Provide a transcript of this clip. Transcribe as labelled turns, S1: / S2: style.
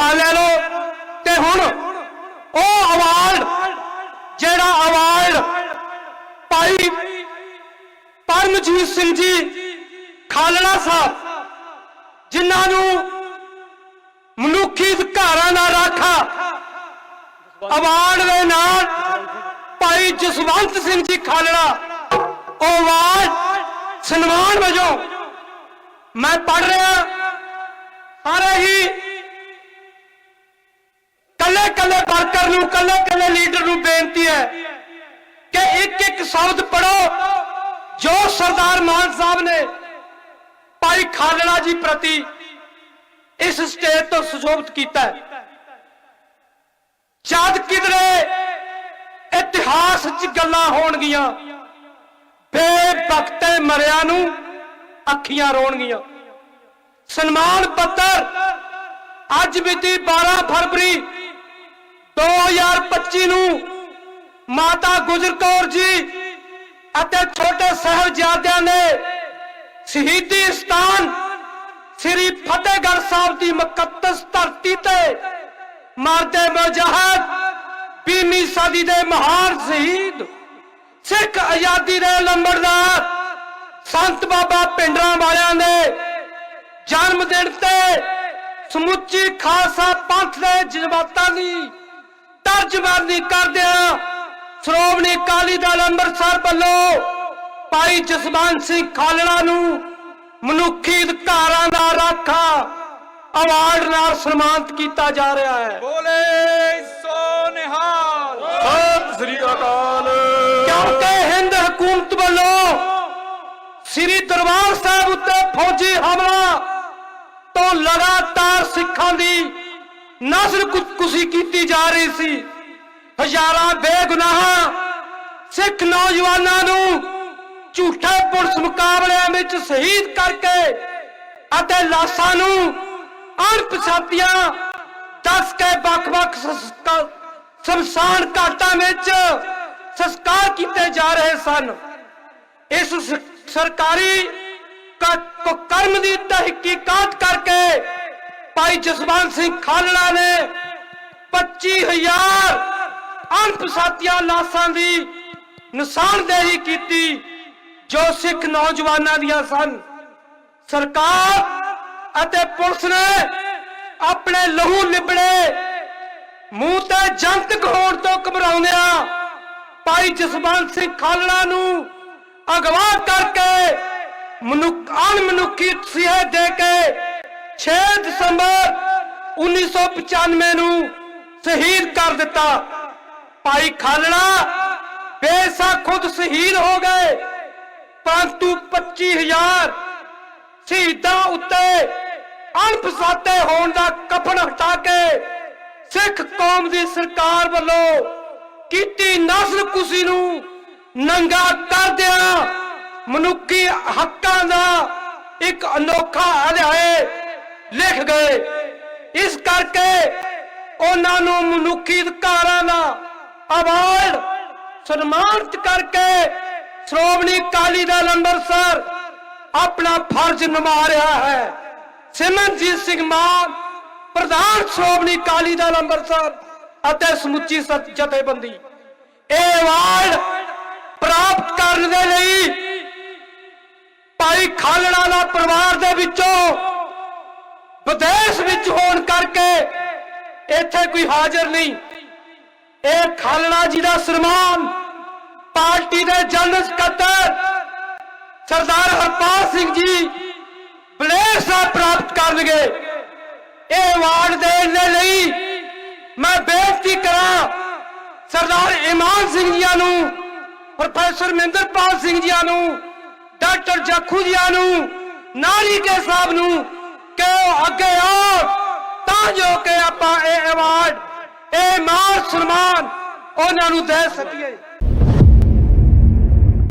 S1: ਖਾ ਲੈ ਲਓ। ਤੇ ਹੁਣ ਉਹ ਅਵਾਰਡ ਜਿਹੜਾ ਅਵਾਰਡ ਭਾਈ ਪਰਮਜੀਤ ਸਿੰਘ ਜੀ, ਖਾਲੜਾ ਸਾਹਿਬ, ਜਿਨ੍ਹਾਂ ਨੂੰ ਮਨੁੱਖੀ ਅਧਿਕਾਰਾਂ ਦਾ ਰਾਖਾ ਅਵਾਰਡ ਦੇ ਨਾਲ ਭਾਈ ਜਸਵੰਤ ਸਿੰਘ ਜੀ ਖਾਲੜਾ, ਉਹ ਅਵਾਰਡ ਸਨਮਾਨ ਵਜੋਂ ਮੈਂ ਪੜ ਰਿਹਾ, ਸਾਰੇ ਹੀ ਕੱਲੇ ਕੱਲੇ ਵਰਕਰ ਨੂੰ, ਕੱਲੇ ਕੱਲੇ ਲੀਡਰ ਨੂੰ ਬੇਨਤੀ ਹੈ ਕਿ ਇੱਕ ਇੱਕ ਸ਼ਬਦ ਪੜੋ ਜੋ ਸਰਦਾਰ ਮਾਨ ਸਾਹਿਬ ਨੇ ਭਾਈ ਖਾਲੜਾ ਜੀ ਪ੍ਰਤੀ ਇਸ ਸਟੇਜ ਤੋਂ ਸੁਸ਼ੋਭਿਤ ਕੀਤਾ ਹੈ। ਜਦ ਕਿਧਰੇ ਇਤਿਹਾਸ 'ਚ ਗੱਲਾਂ ਹੋਣਗੀਆਂ, ਬੇਵਕਤੇ ਮਰਿਆ ਨੂੰ ਅੱਖੀਆਂ ਰੋਣਗੀਆਂ। ਸਨਮਾਨ ਪੱਤਰ ਅੱਜ ਮਿਤੀ 12 ਫਰਵਰੀ 2025 ਨੂੰ ਮਾਤਾ ਗੁਜਰ ਕੌਰ ਜੀ ਅਤੇ ਛੋਟੇ ਸਾਹਿਬਜ਼ਾਦਿਆਂ ਨੇ ਸ਼ਹੀਦੀ ਸਥਾਨ ਸ੍ਰੀ ਫਤਿਹਗੜ੍ਹ ਸਾਹਿਬ ਦੀ ਮੁਕੱਦਸ ਧਰਤੀ ਤੇ ਮਰਦੇ ਮੁਜਾਹਦ 20ਵੀਂ ਸਦੀ ਦੇ ਮਹਾਨ ਸ਼ਹੀਦ, ਸਿੱਖ ਆਜ਼ਾਦੀ ਦੇ ਲੰਬੜਦਾਰ, ਸੰਤ ਬਾਬਾ ਪਿੰਡਰਾਂ ਵਾਲਿਆਂ ਦੇ ਜਨਮ ਦਿਨ ਤੇ ਸਮੁੱਚੀ ਖਾਲਸਾ ਪੰਥ ਦੇ ਜਜ਼ਬਾਤਾਂ ਦੀ ਤਰਜਮਾਨੀ ਕਰਦਿਆਂ ਸ਼੍ਰੋਮਣੀ ਅਕਾਲੀ ਦਲ ਅੰਮ੍ਰਿਤਸਰ ਵੱਲੋਂ ਭਾਈ ਜਸਵੰਤ ਸਿੰਘ ਖਾਲੜਾ ਨੂੰ ਮਨੁੱਖੀ ਅਧਿਕਾਰਾਂ ਦਾ ਰਾਖਾ ਅਵਾਰਡ ਨਾਲ ਸਨਮਾਨਿਤ ਕੀਤਾ ਜਾ ਰਿਹਾ ਹੈ।
S2: ਬੋਲੇ ਸੋ ਨਿਹਾਲ। ਸਤਿ ਸ੍ਰੀ ਅਕਾਲ।
S1: ਕਿਉਂਕਿ ਹਿੰਦ ਹਕੂਮਤ ਵੱਲੋਂ ਸ੍ਰੀ ਦਰਬਾਰ ਸਾਹਿਬ ਉੱਤੇ ਫੌਜੀ ਹਮਲਾ ਤੋਂ ਲਗਾਤਾਰ ਸਿੱਖਾਂ ਦੀ ਨਸਲ ਕੁਸ਼ੀ ਕੀਤੀ ਜਾ ਰਹੀ ਸੀ। ਹਜ਼ਾਰਾਂ ਬੇਗੁਨਾਹ ਸਿੱਖ ਨੌਜਵਾਨਾਂ ਨੂੰ ਝੂਠੇ ਪੁਲਿਸ ਮੁਕਾਬਲਿਆਂ ਵਿੱਚ ਸ਼ਹੀਦ ਕਰਕੇ ਅਤੇ ਲਾਸ਼ਾਂ ਨੂੰ ਅਣਪਛਾਤੀਆਂ ਦੱਸ ਕੇ ਵੱਖ-ਵੱਖ ਸ਼ਮਸ਼ਾਨ ਘਾਟਾਂ ਵਿੱਚ ਸੰਸਕਾਰ ਕੀਤੇ ਜਾ ਰਹੇ ਸਨ। ਇਸ ਸਰਕਾਰੀ ਕਰਮ ਦੀ ਤਹਿਕੀਕਾਤ ਕਰਕੇ ਭਾਈ ਜਸਵੰਤ ਸਿੰਘ ਖਾਲੜਾ ਨੇ 25000 ਅਣਪਛਾਤੀਆਂ ਲਾਸ਼ਾਂ ਦੀ ਨਿਸ਼ਾਨਦੇਹੀ ਕੀਤੀ, ਜੋ ਸਿੱਖ ਨੌਜਵਾਨਾਂ ਦੀਆਂ ਸਨ। ਸਰਕਾਰ ਅਤੇ ਪੁਲਿਸ ਨੇ ਆਪਣੇ ਲਹੂ ਲਿਬੜੇ ਮੂੰਹ ਤੇ ਜਨਤਕ ਹੋਣ ਤੋਂ ਘਬਰਾਉਂਦਿਆਂ ਭਾਈ ਜਸਵੰਤ ਸਿੰਘ ਖਾਲੜਾ ਨੂੰ ਅਗਵਾ ਕਰਕੇ ਮਨੁੱਖ ਅਣਮਨੁੱਖੀ ਸਿਹਤ ਦੇ ਕੇ 6 ਦਸੰਬਰ 1995 ਨੂੰ ਸ਼ਹੀਦ ਕਰ ਦਿੱਤਾ। ਭਾਈ ਖਾਲੜਾ ਬੇਸ਼ੱਕ ਖੁਦ ਸ਼ਹੀਦ ਹੋ ਗਏ, ਪਰੰਤੂ 25000 ਸ਼ਹੀਦਾਂ ਉੱਤੇ ਅਣਪਛਾਤੇ ਹੋਣ ਦਾ ਕਫਨ ਹਟਾ ਕੇ ਸਿੱਖ ਕੌਮ ਦੀ ਸਰਕਾਰ ਵੱਲੋਂ ਕੀਤੀ ਨਸਲ ਕੁਸ਼ੀ ਨੂੰ ਨੰਗਾ ਕਰਦਿਆਂ ਮਨੁੱਖੀ ਹੱਕਾਂ ਦਾ ਇੱਕ ਅਨੋਖਾ ਅਧਿਆਏ ਲਿਖ ਗਏ। ਇਸ ਕਰਕੇ ਉਹਨਾਂ ਨੂੰ ਮਨੁੱਖੀ ਅਧਿਕਾਰਾਂ ਦਾ ਅਵਾਰਡ ਸਨਮਾਨਿਤ ਕਰਕੇ ਸ਼੍ਰੋਮਣੀ ਅਕਾਲੀ ਦਲ ਅੰਮ੍ਰਿਤਸਰ ਆਪਣਾ ਫਰਜ਼ ਨਿਭਾ ਰਿਹਾ ਹੈ। ਸਿਮਰਨਜੀਤ ਸਿੰਘ ਮਾਨ, ਪ੍ਰਧਾਨ ਸ਼੍ਰੋਮਣੀ ਅਕਾਲੀ ਦਲ ਅੰਮ੍ਰਿਤਸਰ ਅਤੇ ਸਮੁੱਚੀ ਜਥੇਬੰਦੀ, ਇਹ ਅਵਾਰਡ ਪ੍ਰਾਪਤ ਕਰਨ ਦੇ ਲਈ ਭਾਈ ਖਾਲੜਾ ਦਾ ਪਰਿਵਾਰ ਦੇ ਵਿੱਚੋਂ ਵਿਦੇਸ਼ ਵਿੱਚ ਹੋਣ ਕਰਕੇ ਇੱਥੇ ਕੋਈ ਹਾਜ਼ਰ ਨਹੀਂ। ਇਹ ਖਾਲੜਾ ਜੀ ਦਾ ਸਨਮਾਨ ਪਾਰਟੀ ਦੇ ਜਨਰਲ ਸਕੱਤਰ ਸਰਦਾਰ ਹਰਪਾਲ ਸਿੰਘ ਜੀ ਬਲੇਸ ਦਾ ਪ੍ਰਾਪਤ ਕਰਨਗੇ। ਇਹ ਅਵਾਰਡ ਦੇਣ ਦੇ ਲਈ ਮੈਂ ਬੇਨਤੀ ਕਰਾਂ ਸਰਦਾਰ ਇਮਾਨ ਸਿੰਘ ਜੀਆਂ ਨੂੰ, ਪ੍ਰੋਫੈਸਰ ਮਹਿੰਦਰਪਾਲ ਸਿੰਘ ਜੀਆਂ ਨੂੰ, ਡਾਕਟਰ ਜੱਖੂ ਜੀਆਂ ਨੂੰ ਨਾਲੀ ਕੇ ਸਾਹਿਬ ਨੂੰ ਕਿ ਉਹ ਅੱਗੇ ਆਉਣ ਤਾਂ ਜੋ ਕਿ ਆਪਾਂ ਇਹ ਅਵਾਰਡ ਇਹ ਮਾਨ ਸਨਮਾਨ ਉਹਨਾਂ ਨੂੰ ਦੇ ਸਕੀਏ।